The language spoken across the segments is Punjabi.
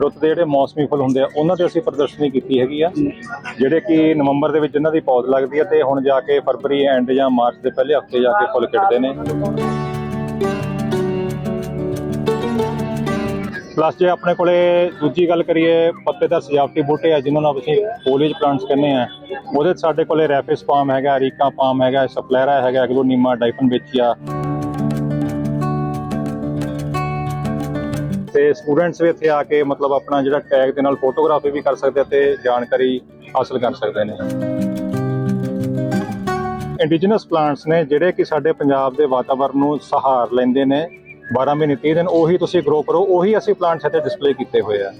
ਰੁੱਤ ਦੇ ਜਿਹੜੇ ਮੌਸਮੀ ਫੁੱਲ ਹੁੰਦੇ ਆ, ਉਹਨਾਂ ਤੇ ਅਸੀਂ ਪ੍ਰਦਰਸ਼ਨੀ ਕੀਤੀ ਹੈਗੀ ਆ। ਜਿਹੜੇ ਕਿ ਨਵੰਬਰ ਦੇ ਵਿੱਚ ਇਹਨਾਂ ਦੀ ਪੌਦ ਲੱਗਦੀ ਹੈ ਤੇ ਹੁਣ ਜਾ ਕੇ ਫਰਵਰੀ ਐਂਡ ਜਾਂ ਮਾਰਚ ਦੇ ਪਹਿਲੇ ਹਫ਼ਤੇ ਜਾ ਕੇ ਫੁੱਲ ਖਿੜਦੇ ਨੇ। ਪਲੱਸ ਜੇ ਆਪਣੇ ਕੋਲੇ ਦੂਜੀ ਗੱਲ ਕਰੀਏ ਪੱਤੇਦਾਰ ਸਜਾਵਟੀ ਬੂਟੇ ਆ, ਜਿਨ੍ਹਾਂ ਨੂੰ ਅਸੀਂ ਫੋਲੀਜ ਪਲਾਂਟਸ ਕਹਿੰਦੇ ਆ। ਉਹਦੇ 'ਚ ਸਾਡੇ ਕੋਲੇ ਰੈਫਿਸ ਪਾਮ ਹੈਗਾ, ਅਰੀਕਾ ਪਾਮ ਹੈਗਾ, ਸਪਲੈਰਾ ਹੈਗਾ, ਐਗਲੋਨੀਮਾ ਡਾਈਫਨ ਵੇਚੀਆ ਤੇ ਸਟੂਡੈਂਟਸ ਵੀ ਇੱਥੇ ਆ ਕੇ ਮਤਲਬ ਆਪਣਾ ਜਿਹੜਾ ਟੈਗ ਦੇ ਨਾਲ ਫੋਟੋਗ੍ਰਾਫੀ ਵੀ ਕਰ ਸਕਦੇ ਆ ਤੇ ਜਾਣਕਾਰੀ ਹਾਸਲ ਕਰ ਸਕਦੇ ਨੇ। ਇੰਡੀਜਨਸ ਪਲਾਂਟਸ ਨੇ ਜਿਹੜੇ ਕਿ ਸਾਡੇ ਪੰਜਾਬ ਦੇ ਵਾਤਾਵਰਣ ਨੂੰ ਸਹਾਰ ਲੈਂਦੇ ਨੇ 12 ਮਹੀਨੇ 30 ਦਿਨ ਉਹੀ ਤੁਸੀਂ ਗਰੋ ਕਰੋ, ਉਹੀ ਅਸੀਂ ਪਲਾਂਟਸ ਇੱਥੇ ਡਿਸਪਲੇ ਕੀਤੇ ਹੋਏ ਆ।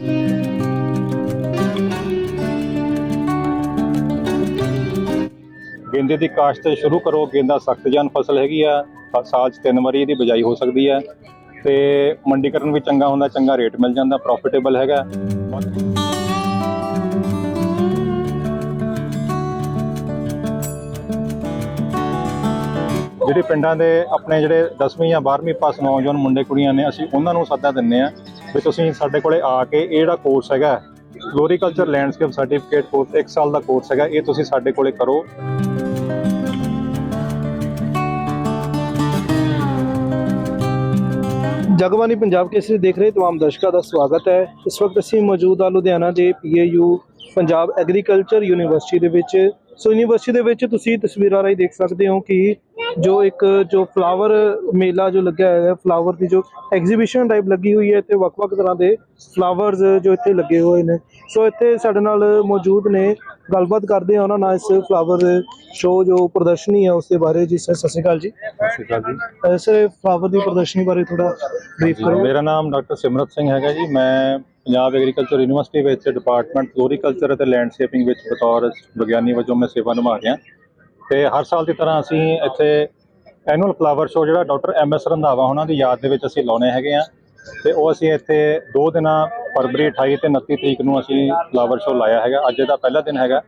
ਗੇਂਦੇ ਦੀ ਕਾਸ਼ਤ ਸ਼ੁਰੂ ਕਰੋ, ਗੇਂਦਾ ਸਖਤ ਜਾਨ ਫਸਲ ਹੈਗੀ ਆ, ਸਾਲ 'ਚ ਤਿੰਨ ਵਾਰੀ ਇਹਦੀ ਬਿਜਾਈ ਹੋ ਸਕਦੀ ਹੈ ਤੇ ਮੰਡੀਕਰਨ ਵੀ ਚੰਗਾ ਹੁੰਦਾ, ਚੰਗਾ ਰੇਟ ਮਿਲ ਜਾਂਦਾ ਪ੍ਰੋਫਿਟੇਬਲ ਹੈਗਾ। ਜਿਹੜੇ ਪਿੰਡਾਂ ਦੇ ਆਪਣੇ ਜਿਹੜੇ 10ਵੀਂ ਜਾਂ 12ਵੀਂ ਪਾਸ ਨੌਜਵਾਨ ਮੁੰਡੇ, ਕੁੜੀਆਂ ਨੇ, ਅਸੀਂ ਉਹਨਾਂ ਨੂੰ ਸੱਦਾ ਦਿੰਨੇ ਆ ਵੀ ਤੁਸੀਂ ਸਾਡੇ ਕੋਲੇ ਆ ਕੇ ਇਹ ਜਿਹੜਾ ਕੋਰਸ ਹੈਗਾ ਫਲੋਰੀਕਲਚਰ ਲੈਂਡਸਕੇਪ ਸਰਟੀਫਿਕੇਟ ਕੋਰਸ 1 ਸਾਲ ਦਾ ਕੋਰਸ ਹੈਗਾ, ਇਹ ਤੁਸੀਂ ਸਾਡੇ ਕੋਲੇ ਕਰੋ। ਜਗਬਾਨੀ ਪੰਜਾਬ ਕੇਸਰੀ ਦੇਖ ਰਹੇ तमाम ਦਰਸ਼ਕਾਂ ਦਾ ਸਵਾਗਤ ਹੈ ਇਸ ਵਕਤ ਅਸੀਂ ਮੌਜੂਦ ਹਾਂ ਲੁਧਿਆਣਾ ਦੇ ਪੀਏਯੂ ਪੰਜਾਬ ਐਗਰੀਕਲਚਰ ਯੂਨੀਵਰਸਿਟੀ ਦੇ ਵਿੱਚ ਸੋ ਯੂਨੀਵਰਸਿਟੀ ਦੇ ਵਿੱਚ ਤੁਸੀਂ ਤਸਵੀਰਾਂ ਰਾਹੀਂ ਦੇਖ ਸਕਦੇ ਹੋ ਕਿ ਜੋ ਇੱਕ ਜੋ ਫਲਾਵਰ ਮੇਲਾ ਜੋ ਲੱਗਿਆ ਹੋਇਆ ਹੈ ਫਲਾਵਰ ਦੀ ਜੋ ਐਗਜ਼ੀਬਿਸ਼ਨ ਟਾਈਪ ਲੱਗੀ ਹੋਈ ਹੈ ਤੇ ਵੱਖ-ਵੱਖ ਤਰ੍ਹਾਂ ਦੇ ਫਲਾਵਰਸ ਜੋ ਇੱਥੇ ਲੱਗੇ ਹੋਏ ਨੇ। ਸੋ ਇੱਥੇ ਸਾਡੇ ਨਾਲ ਮੌਜੂਦ ਨੇ। ਗੱਲਬਾਤ ਕਰਦੇ ਹਾਂ ਉਹਨਾਂ ਨਾਲ ਇਸ ਫਲਾਵਰ ਸ਼ੋਅ ਜੋ ਪ੍ਰਦਰਸ਼ਨੀ ਹੈ ਉਸ ਦੇ ਬਾਰੇ। ਜੀ ਸਰ ਸਤਿ ਸ਼੍ਰੀ ਅਕਾਲ ਜੀ। ਸਤਿ ਸ਼੍ਰੀ ਅਕਾਲ ਜੀ। ਸਰ ਫਲਾਵਰ ਦੀ ਪ੍ਰਦਰਸ਼ਨੀ ਬਾਰੇ ਥੋੜਾ ਬਰੀਫ ਕਰੋ। ਮੇਰਾ ਨਾਮ ਡਾਕਟਰ ਸਿਮਰਤ ਸਿੰਘ ਹੈਗਾ ਜੀ। ਮੈਂ ਪੰਜਾਬ ਐਗਰੀਕਲਚਰ ਯੂਨੀਵਰਸਿਟੀ ਵਿੱਚ ਡਿਪਾਰਟਮੈਂਟ ਫਲੋਰੀਕਲਚਰ ਅਤੇ ਲੈਂਡਸਕੇਪਿੰਗ ਵਿੱਚ ਬਤੌਰ ਵਿਗਿਆਨੀ ਵਜੋਂ ਮੈਂ ਸੇਵਾ ਨਿਭਾ ਰਿਹਾ। ਤੇ ਹਰ ਸਾਲ ਦੀ ਤਰ੍ਹਾਂ ਅਸੀਂ ਇੱਥੇ ਐਨੂਅਲ ਫਲਾਵਰ ਸ਼ੋਅ ਜਿਹੜਾ ਡਾਕਟਰ ਐਮ ਐਸ ਰੰਧਾਵਾ ਉਹਨਾਂ ਦੀ ਯਾਦ ਦੇ ਵਿੱਚ ਅਸੀਂ ਲਾਉਣੇ ਹੈਗੇ ਆ ਤੇ ਉਹ ਅਸੀਂ ਇੱਥੇ ਦੋ ਦਿਨਾਂ ਫਰਵਰੀ 28 ਤੇ 29 ਤਰੀਕ ਨੂੰ ਅਸੀਂ ਫਲਾਵਰ ਸ਼ੋਅ ਲਾਇਆ ਹੈਗਾ, ਅੱਜ ਇਹਦਾ ਪਹਿਲਾ ਦਿਨ ਹੈਗਾ।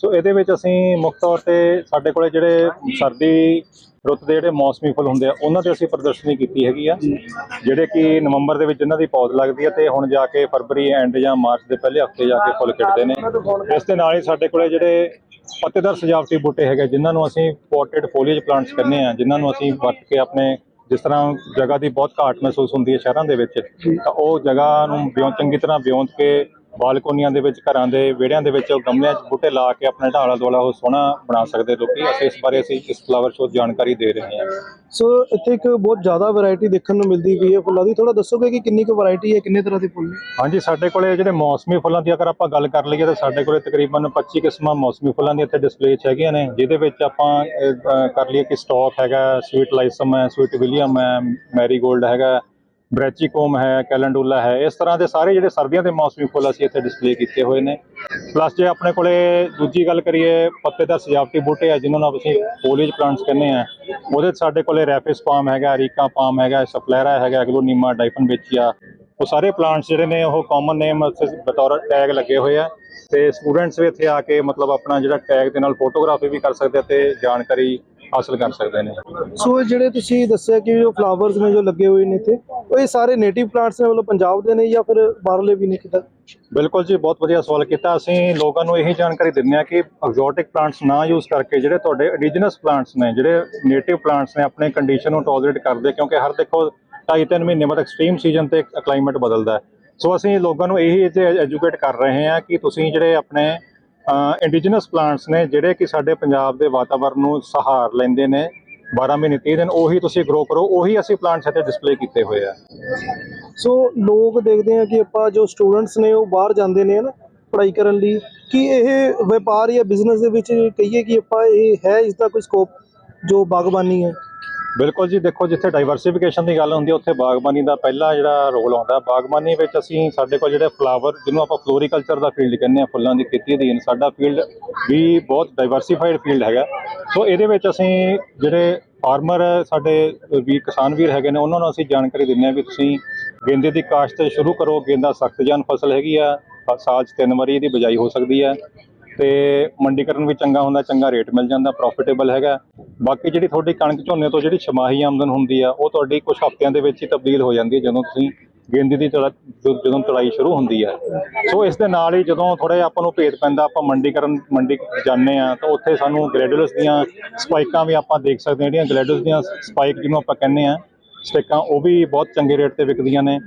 ਸੋ ਇਹਦੇ ਵਿੱਚ ਅਸੀਂ ਮੁੱਖ ਤੌਰ ਤੇ ਸਾਡੇ ਕੋਲੇ ਜਿਹੜੇ ਸਰਦੀ ਰੁੱਤ ਦੇ ਜਿਹੜੇ ਮੌਸਮੀ ਫੁੱਲ ਹੁੰਦੇ ਆ, ਉਹਨਾਂ ਤੇ ਅਸੀਂ ਪ੍ਰਦਰਸ਼ਨੀ ਕੀਤੀ ਹੈਗੀ ਆ। ਜਿਹੜੇ ਕਿ ਨਵੰਬਰ ਦੇ ਵਿੱਚ ਇਹਨਾਂ ਦੀ ਪੌਦ ਲੱਗਦੀ ਹੈ ਤੇ ਹੁਣ ਜਾ ਕੇ ਫਰਵਰੀ ਐਂਡ ਜਾਂ ਮਾਰਚ ਦੇ ਪਹਿਲੇ ਹਫ਼ਤੇ ਜਾ ਕੇ ਫੁੱਲ ਖਿੜਦੇ ਨੇ। ਇਸ ਦੇ ਨਾਲ ਹੀ ਸਾਡੇ ਕੋਲੇ ਜਿਹੜੇ ਪੱਤੇਦਾਰ ਸਜਾਵਟੀ ਬੂਟੇ ਹੈਗੇ ਜਿਨ੍ਹਾਂ ਨੂੰ ਅਸੀਂ ਪੋਟਡ ਫੋਲੀਏਜ ਪਲਾਂਟਸ ਕਹਿੰਦੇ ਆ, ਜਿਨ੍ਹਾਂ ਨੂੰ ਅਸੀਂ ਵਰਤ ਕੇ ਆਪਣੇ ਜਿਸ ਤਰ੍ਹਾਂ ਜਗ੍ਹਾ ਦੀ ਬਹੁਤ ਘਾਟ ਮਹਿਸੂਸ ਹੁੰਦੀ ਹੈ ਸ਼ਹਿਰਾਂ ਦੇ ਵਿੱਚ, ਤਾਂ ਉਹ ਜਗ੍ਹਾ ਨੂੰ ਬਿਉਂ ਚੰਗੀ ਤਰ੍ਹਾਂ ਬਿਉਂਤ ਕੇ ਬਾਲਕੋਨੀਆਂ ਦੇ ਵਿੱਚ ਘਰਾਂ ਦੇ ਵਿਹੜਿਆਂ ਦੇ ਵਿੱਚ ਉਹ ਗਮਲਿਆਂ 'ਚ ਬੂਟੇ ਲਾ ਕੇ ਆਪਣੇ ਢਾਲਾ ਦੁਆਲਾ ਉਹ ਸੋਹਣਾ ਬਣਾ ਸਕਦੇ ਲੋਕੀ। ਅਸੀਂ ਇਸ ਬਾਰੇ ਅਸੀਂ ਇਸ ਫਲਾਵਰ ਸ਼ੋਅ ਜਾਣਕਾਰੀ ਦੇ ਰਹੇ ਹਾਂ। ਸੋ ਇੱਥੇ ਇੱਕ ਬਹੁਤ ਜ਼ਿਆਦਾ ਵੈਰਾਈਟੀ ਦੇਖਣ ਨੂੰ ਮਿਲਦੀ ਪਈ ਹੈ ਫੁੱਲਾਂ ਦੀ। ਥੋੜਾ ਦੱਸੋਗੇ ਕਿ ਕਿੰਨੀ ਕੁ ਵੈਰਾਈਟੀ ਹੈ ਕਿੰਨੇ ਤਰ੍ਹਾਂ ਦੇ ਫੁੱਲ ਨੇ? ਹਾਂਜੀ ਸਾਡੇ ਕੋਲੇ ਜਿਹੜੇ ਮੌਸਮੀ ਫੁੱਲਾਂ ਦੀ ਅਗਰ ਆਪਾਂ ਗੱਲ ਕਰ ਲਈਏ ਤਾਂ ਸਾਡੇ ਕੋਲੇ ਤਕਰੀਬਨ 25 ਕਿਸਮਾਂ ਮੌਸਮੀ ਫੁੱਲਾਂ ਦੀ ਇੱਥੇ ਡਿਸਪਲੇ 'ਚ ਹੈਗੀਆਂ ਨੇ ਜਿਹਦੇ ਵਿੱਚ ਆਪਾਂ ਕਰ ਲਈਏ ਕਿ ਸਟਾਕ ਹੈਗਾ ਸਵੀਟ ਲਾਈਸਮ ਹੈ ਸਵੀਟ ਵਿਲੀਅਮ ਹੈ ਮੈਰੀਗੋਲਡ ਹੈਗਾ ਬ੍ਰੈਚੀਕੋਮ ਹੈ, ਕੈਲੰਡੂਲਾ ਹੈ, ਇਸ ਤਰ੍ਹਾਂ ਦੇ ਸਾਰੇ ਜਿਹੜੇ ਸਰਦੀਆਂ ਦੇ ਮੌਸਮੀ ਫੁੱਲ ਅਸੀਂ ਇੱਥੇ ਡਿਸਪਲੇ ਕੀਤੇ ਹੋਏ ਨੇ। ਪਲੱਸ ਜੇ ਆਪਣੇ ਕੋਲੇ ਦੂਜੀ ਗੱਲ ਕਰੀਏ ਪੱਤੇਦਾਰ ਸਜਾਵਟੀ ਬੂਟੇ ਆ, ਜਿਨ੍ਹਾਂ ਨੂੰ ਅਸੀਂ ਫੋਲੀਜ ਪਲਾਂਟਸ ਕਹਿੰਦੇ ਆ। ਉਹਦੇ 'ਚ ਸਾਡੇ ਕੋਲੇ ਰੈਫਿਸ ਪਾਮ ਹੈਗਾ, ਅਰੀਕਾ ਪਾਮ ਹੈਗਾ ਸਪਲੈਰਾ ਹੈਗਾ ਐਗਲੋਨੀਮਾ ਡਾਈਫਨ ਵਿਚੀਆ ਉਹ ਸਾਰੇ ਪਲਾਂਟਸ ਜਿਹੜੇ ਨੇ, ਉਹ ਕਾਮਨ ਨੇਮ ਬਤੌਰ ਟੈਗ ਲੱਗੇ ਹੋਏ ਆ। ਤੇ ਸਟੂਡੈਂਟਸ ਵੀ ਇੱਥੇ ਆ ਕੇ ਮਤਲਬ ਆਪਣਾ ਜਿਹੜਾ ਟੈਗ ਦੇ ਨਾਲ ਫੋਟੋਗ੍ਰਾਫੀ ਵੀ ਕਰ ਸਕਦੇ ਆ ਤੇ ਜਾਣਕਾਰੀ ਹਾਸਲ ਕਰ ਸਕਦੇ ਨੇ। ਸੋ ਜਿਹੜੇ ਤੁਸੀਂ ਦੱਸਿਆ ਕਿ ਜੋ ਫਲਾਵਰਸ ਨੇ ਜੋ ਲੱਗੇ ਹੋਏ ਨੇ ਇੱਥੇ ਇਹ ਸਾਰੇ ਨੇਟਿਵ ਪਲਾਂਟਸ ਨੇ, ਮਤਲਬ ਪੰਜਾਬ ਦੇ ਨੇ ਜਾਂ ਫਿਰ ਬਾਹਰਲੇ ਵੀ ਨੇ ਕਿੱਦਾਂ? ਬਿਲਕੁਲ ਜੀ, ਬਹੁਤ ਵਧੀਆ ਸਵਾਲ ਕੀਤਾ ਅਸੀਂ। ਲੋਕਾਂ ਨੂੰ ਇਹੀ ਜਾਣਕਾਰੀ ਦਿੰਦੇ ਆ ਕਿ ਐਗਜ਼ੋਟਿਕ ਪਲਾਂਟਸ ਨਾ ਯੂਜ਼ ਕਰਕੇ ਜਿਹੜੇ ਤੁਹਾਡੇ ਇੰਡੀਜਨਸ ਪਲਾਂਟਸ ਨੇ, ਜਿਹੜੇ ਨੇਟਿਵ ਪਲਾਂਟਸ ਨੇ, ਆਪਣੇ ਕੰਡੀਸ਼ਨ ਨੂੰ ਟੋਲਰੇਟ ਕਰਦੇ ਕਿਉਂਕਿ ਹਰ ਦੇਖੋ ਢਾਈ ਤਿੰਨ ਮਹੀਨੇ ਬਾਅਦ ਐਕਸਟ੍ਰੀਮ ਸੀਜ਼ਨ ਤੇ ਕਲਾਈਮੇਟ ਬਦਲਦਾ ਹੈ। ਸੋ ਅਸੀਂ ਲੋਕਾਂ ਨੂੰ ਇਹੀ ਐਜੂਕੇਟ ਕਰ ਰਹੇ ਹਾਂ ਕਿ ਤੁਸੀਂ ਜਿਹੜੇ ਆਪਣੇ ਇੰਡੀਜਨਸ ਪਲਾਂਟਸ ਨੇ, ਜਿਹੜੇ ਕਿ ਸਾਡੇ ਪੰਜਾਬ ਦੇ ਵਾਤਾਵਰਣ ਨੂੰ ਸਹਾਰ ਲੈਂਦੇ ਨੇ 12 ਮਹੀਨੇ 30 ਦਿਨ ਉਹੀ ਤੁਸੀਂ ਗਰੋ ਕਰੋ, ਉਹੀ ਅਸੀਂ ਪਲਾਂਟਸ ਇੱਥੇ ਡਿਸਪਲੇ ਕੀਤੇ ਹੋਏ ਆ। ਸੋ ਲੋਕ ਦੇਖਦੇ ਆ ਕਿ ਆਪਾਂ ਜੋ ਸਟੂਡੈਂਟਸ ਨੇ ਉਹ ਬਾਹਰ ਜਾਂਦੇ ਨੇ ਨਾ ਪੜ੍ਹਾਈ ਕਰਨ ਲਈ, ਕਿ ਇਹ ਵਪਾਰ ਜਾਂ ਬਿਜ਼ਨਸ ਦੇ ਵਿੱਚ ਕਹੀਏ ਕਿ ਆਪਾਂ ਇਹ ਹੈ ਇਸ ਦਾ ਕੋਈ ਸਕੋਪ ਜੋ ਬਾਗਬਾਨੀ ਹੈ? ਬਿਲਕੁਲ ਜੀ, ਦੇਖੋ ਜਿੱਥੇ ਡਾਈਵਰਸਿਫਿਕੇਸ਼ਨ ਦੀ ਗੱਲ ਹੁੰਦੀ ਹੈ ਉੱਥੇ ਬਾਗਬਾਨੀ ਦਾ ਪਹਿਲਾ ਜਿਹੜਾ ਰੋਲ ਆਉਂਦਾ। ਬਾਗਬਾਨੀ ਵਿੱਚ ਅਸੀਂ ਸਾਡੇ ਕੋਲ ਜਿਹੜੇ ਫਲਾਵਰ ਜਿਹਨੂੰ ਆਪਾਂ ਫਲੋਰੀਕਲਚਰ ਦਾ ਫੀਲਡ ਕਹਿੰਦੇ ਆ, ਫੁੱਲਾਂ ਦੀ ਖੇਤੀ ਅਧੀਨ, ਸਾਡਾ ਫੀਲਡ ਵੀ ਬਹੁਤ ਡਾਈਵਰਸਿਫਾਈਡ ਫੀਲਡ ਹੈਗਾ। ਸੋ ਇਹਦੇ ਵਿੱਚ ਅਸੀਂ ਜਿਹੜੇ ਫਾਰਮਰ ਸਾਡੇ ਵੀ ਕਿਸਾਨ ਵੀਰ ਹੈਗੇ ਨੇ, ਉਹਨਾਂ ਨੂੰ ਅਸੀਂ ਜਾਣਕਾਰੀ ਦਿੰਦੇ ਆ ਵੀ ਤੁਸੀਂ ਗੇਂਦੇ ਦੀ ਕਾਸ਼ਤ ਸ਼ੁਰੂ ਕਰੋ। ਗੇਂਦਾ ਸਖਤ ਜਾਨ ਫਸਲ ਹੈਗੀ ਆ, ਸਾਲ 'ਚ ਤਿੰਨ ਵਾਰੀ ਇਹਦੀ ਬਿਜਾਈ ਹੋ ਸਕਦੀ ਹੈ। ਤੇ ਮੰਡੀਕਰਨ ਵੀ ਚੰਗਾ ਹੁੰਦਾ, ਚੰਗਾ ਰੇਟ ਮਿਲ ਜਾਂਦਾ ਪ੍ਰੋਫਿਟੇਬਲ ਹੈਗਾ। ਬਾਕੀ ਜਿਹੜੀ ਤੁਹਾਡੀ ਕਣਕ ਝੋਨੇ ਤੋਂ ਜਿਹੜੀ ਛਮਾਹੀ ਆਮਦਨ ਹੁੰਦੀ ਆ, ਉਹ ਤੁਹਾਡੀ ਕੁਝ ਹਫ਼ਤਿਆਂ ਦੇ ਵਿੱਚ ਹੀ ਤਬਦੀਲ ਹੋ ਜਾਂਦੀ ਹੈ ਜਦੋਂ ਤੁਸੀਂ ਗੇਂਦੀ ਦੀ ਚੜਾ- ਜਦੋਂ ਚੜਾਈ ਸ਼ੁਰੂ ਹੁੰਦੀ ਹੈ ਸੋ ਇਸ ਦੇ ਨਾਲ ਹੀ ਜਦੋਂ ਥੋੜਾ ਜਿਹਾ ਆਪਾਂ ਨੂੰ ਭੇਦ ਪੈਂਦਾ, ਆਪਾਂ ਮੰਡੀਕਰਨ, ਮੰਡੀ ਜਾਂਦੇ ਆ, ਤਾਂ ਉੱਥੇ ਸਾਨੂੰ ਗ੍ਰੈਡੂਲਸ ਦੀਆਂ ਸਪਾਈਕਾਂ ਵੀ ਆਪਾਂ ਦੇਖ ਸਕਦੇ ਹਾਂ ਜਿਹੜੀਆਂ ਗ੍ਰੈਡੂਲਸ ਦੀਆਂ ਸਪਾਈਕ ਜਿਹਨੂੰ ਆਪਾਂ ਕਹਿੰਦੇ ਆ ਸਟਿੱਕਾਂ ਉਹ ਵੀ ਬਹੁਤ ਚੰਗੇ ਰੇਟ ਤੇ ਵਿਕਦੀਆਂ ਨੇ।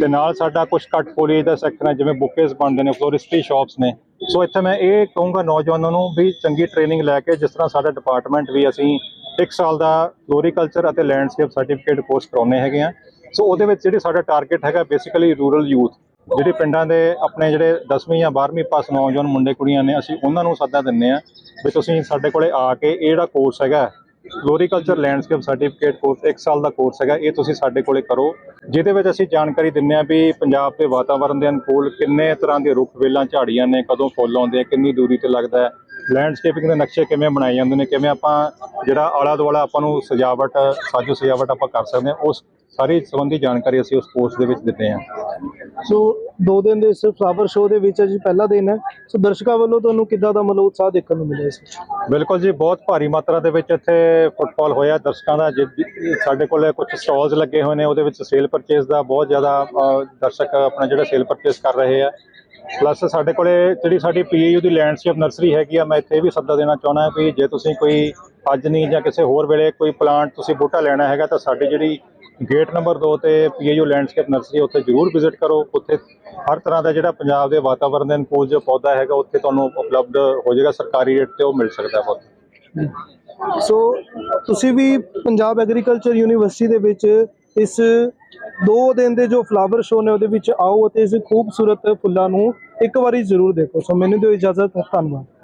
ਤੇ ਨਾਲ ਸਾਡਾ ਕੁਝ ਕੱਟ ਫੋਲੀਏਜ ਦਾ ਸੈਕਟਰ ਹੈ ਜਿਵੇਂ ਬੁੱਕੇਸ ਬਣਦੇ ਨੇ ਫਲੋਰਿਸਟਰੀ ਸ਼ਾਪਸ ਨੇ। ਸੋ ਇੱਥੇ ਮੈਂ ਇਹ ਕਹੂੰਗਾ ਨੌਜਵਾਨਾਂ ਨੂੰ ਵੀ ਚੰਗੀ ਟ੍ਰੇਨਿੰਗ ਲੈ ਕੇ ਜਿਸ ਤਰ੍ਹਾਂ ਸਾਡਾ ਡਿਪਾਰਟਮੈਂਟ ਵੀ ਅਸੀਂ ਇੱਕ ਸਾਲ ਦਾ ਫਲੋਰੀਕਲਚਰ ਅਤੇ ਲੈਂਡਸਕੇਪ ਸਰਟੀਫਿਕੇਟ ਕੋਰਸ ਕਰਾਉਨੇ ਹੈਗੇ ਆ ਸੋ ਉਹਦੇ ਵਿੱਚ ਜਿਹੜੀ ਸਾਡਾ ਟਾਰਗੇਟ ਹੈਗਾ ਬੇਸਿਕਲੀ ਰੂਰਲ ਯੂਥ ਜਿਹੜੇ ਪਿੰਡਾਂ ਦੇ ਆਪਣੇ ਜਿਹੜੇ 10ਵੀਂ ਜਾਂ 12ਵੀਂ ਪਾਸ ਨੌਜਵਾਨ ਮੁੰਡੇ ਕੁੜੀਆਂ ਨੇ ਅਸੀਂ ਉਹਨਾਂ ਨੂੰ ਸੱਦਾ ਦਿੰਨੇ ਆ ਵੀ ਤੁਸੀਂ ਸਾਡੇ ਕੋਲੇ ਆ ਕੇ ਇਹ ਜਿਹੜਾ ਕੋਰਸ ਹੈਗਾ ਫਲੋਰੀਕਲਚਰ ਲੈਂਡਸਕੇਪ ਸਰਟੀਫਿਕੇਟ ਕੋਰਸ 1 ਸਾਲ ਦਾ ਕੋਰਸ ਹੈਗਾ, ਇਹ ਤੁਸੀਂ ਸਾਡੇ ਕੋਲੇ ਕਰੋ, ਜਿਹਦੇ ਵਿੱਚ ਅਸੀਂ ਜਾਣਕਾਰੀ ਦਿੰਨੇ ਆ ਵੀ ਪੰਜਾਬ ਦੇ ਵਾਤਾਵਰਣ ਦੇ ਅਨੁਕੂਲ ਕਿੰਨੇ ਤਰ੍ਹਾਂ ਦੇ ਰੁੱਖ ਵੇਲਾਂ, ਝਾੜੀਆਂ ਨੇ, ਕਦੋਂ ਫੁੱਲ ਆਉਂਦੇ ਆ, ਕਿੰਨੀ ਦੂਰੀ ਤੇ ਲੱਗਦਾ ਹੈ, ਲੈਂਡਸਕੇਪਿੰਗ ਦੇ ਨਕਸ਼ੇ ਕਿਵੇਂ ਬਣਾਏ ਜਾਂਦੇ ਨੇ, ਕਿਵੇਂ ਆਪਾਂ ਜਿਹੜਾ ਆਲਾ ਦੁਆਲਾ ਆਪਾਂ ਨੂੰ ਸਜਾਵਟ, ਸਾਜੋ ਸਜਾਵਟ ਆਪਾਂ ਕਰ ਸਕਦੇ ਹਾਂ, ਉਸ ਸਾਰੀ ਸੰਬੰਧੀ ਜਾਣਕਾਰੀ ਅਸੀਂ ਉਸ ਕੋਰਸ ਦੇ ਵਿੱਚ ਦਿੰਦੇ ਹਾਂ। ਸੋ ਦੋ ਦਿਨ ਦੇ ਇਸ ਫਲਾਵਰ ਸ਼ੋਅ ਦੇ ਵਿੱਚ ਅੱਜ ਪਹਿਲਾ ਦਿਨ ਹੈ। ਸੋ ਦਰਸ਼ਕਾਂ ਵੱਲੋਂ ਤੁਹਾਨੂੰ ਕਿੱਦਾਂ ਦਾ ਮਤਲਬ ਉਤਸ਼ਾਹ ਦੇਖਣ ਨੂੰ ਮਿਲਿਆ ਇਸ ਵਿੱਚ? ਬਿਲਕੁਲ ਜੀ, ਬਹੁਤ ਭਾਰੀ ਮਾਤਰਾ ਦੇ ਵਿੱਚ ਇੱਥੇ ਫੁੱਟਬਾਲ ਹੋਇਆ। ਦਰਸ਼ਕਾਂ ਦਾ ਜਿ- ਸਾਡੇ ਕੋਲ ਕੁਝ ਸਟਾਲਸ ਲੱਗੇ ਹੋਏ ਨੇ, ਉਹਦੇ ਵਿੱਚ ਸੇਲ ਪਰਚੇਸ ਦਾ ਬਹੁਤ ਜ਼ਿਆਦਾ ਦਰਸ਼ਕ ਆਪਣਾ ਜਿਹੜਾ ਸੇਲ ਪਰਚੇਸ ਕਰ ਰਹੇ ਆ। ਪਲੱਸ ਸਾਡੇ ਕੋਲੇ ਜਿਹੜੀ ਸਾਡੀ ਪੀਏਯੂ ਦੀ ਲੈਂਡਸਕੇਪ ਨਰਸਰੀ ਹੈਗੀ ਆ, ਮੈਂ ਇੱਥੇ ਵੀ ਸੱਦਾ ਦੇਣਾ ਚਾਹੁੰਦਾ ਵੀ ਜੇ ਤੁਸੀਂ ਕੋਈ ਅੱਜ ਨਹੀਂ ਜਾਂ ਕਿਸੇ ਹੋਰ ਵੇਲੇ ਕੋਈ ਪਲਾਂਟ ਤੁਸੀਂ ਬੂਟਾ ਲੈਣਾ ਹੈਗਾ, ਤਾਂ ਸਾਡੀ ਜਿਹੜੀ ਗੇਟ ਨੰਬਰ 2 ਤੇ ਪੀਏਯੂ ਲੈਂਡਸਕੇਪ ਨਰਸਰੀ ਉੱਥੇ ਜ਼ਰੂਰ ਵਿਜ਼ਿਟ ਕਰੋ। ਉੱਥੇ ਹਰ ਤਰ੍ਹਾਂ ਦਾ ਜਿਹੜਾ ਪੰਜਾਬ ਦੇ ਵਾਤਾਵਰਣ ਦੇ ਅਨੁਕੂਲ ਜੋ ਪੌਦਾ ਹੈਗਾ, ਉੱਥੇ ਤੁਹਾਨੂੰ ਉਪਲਬਧ ਹੋ ਜਾਏਗਾ, ਸਰਕਾਰੀ ਰੇਟ ਤੇ ਉਹ ਮਿਲ ਸਕਦਾ ਪੌਦਾ। ਸੋ ਤੁਸੀਂ ਵੀ ਪੰਜਾਬ ਐਗਰੀਕਲਚਰ ਯੂਨੀਵਰਸਿਟੀ ਦੇ ਵਿੱਚ ਇਸ ਦੋ ਦਿਨ ਦੇ ਜੋ ਫਲਾਵਰ ਸ਼ੋਅ ਨੇ ਉਹਦੇ ਵਿੱਚ ਆਓ ਅਤੇ ਇਸ ਖੂਬਸੂਰਤ ਫੁੱਲਾਂ ਨੂੰ ਇੱਕ ਵਾਰੀ ਜ਼ਰੂਰ ਦੇਖੋ। ਸੋ ਮੈਨੂੰ ਦਿਓ ਇਜਾਜ਼ਤ, ਧੰਨਵਾਦ।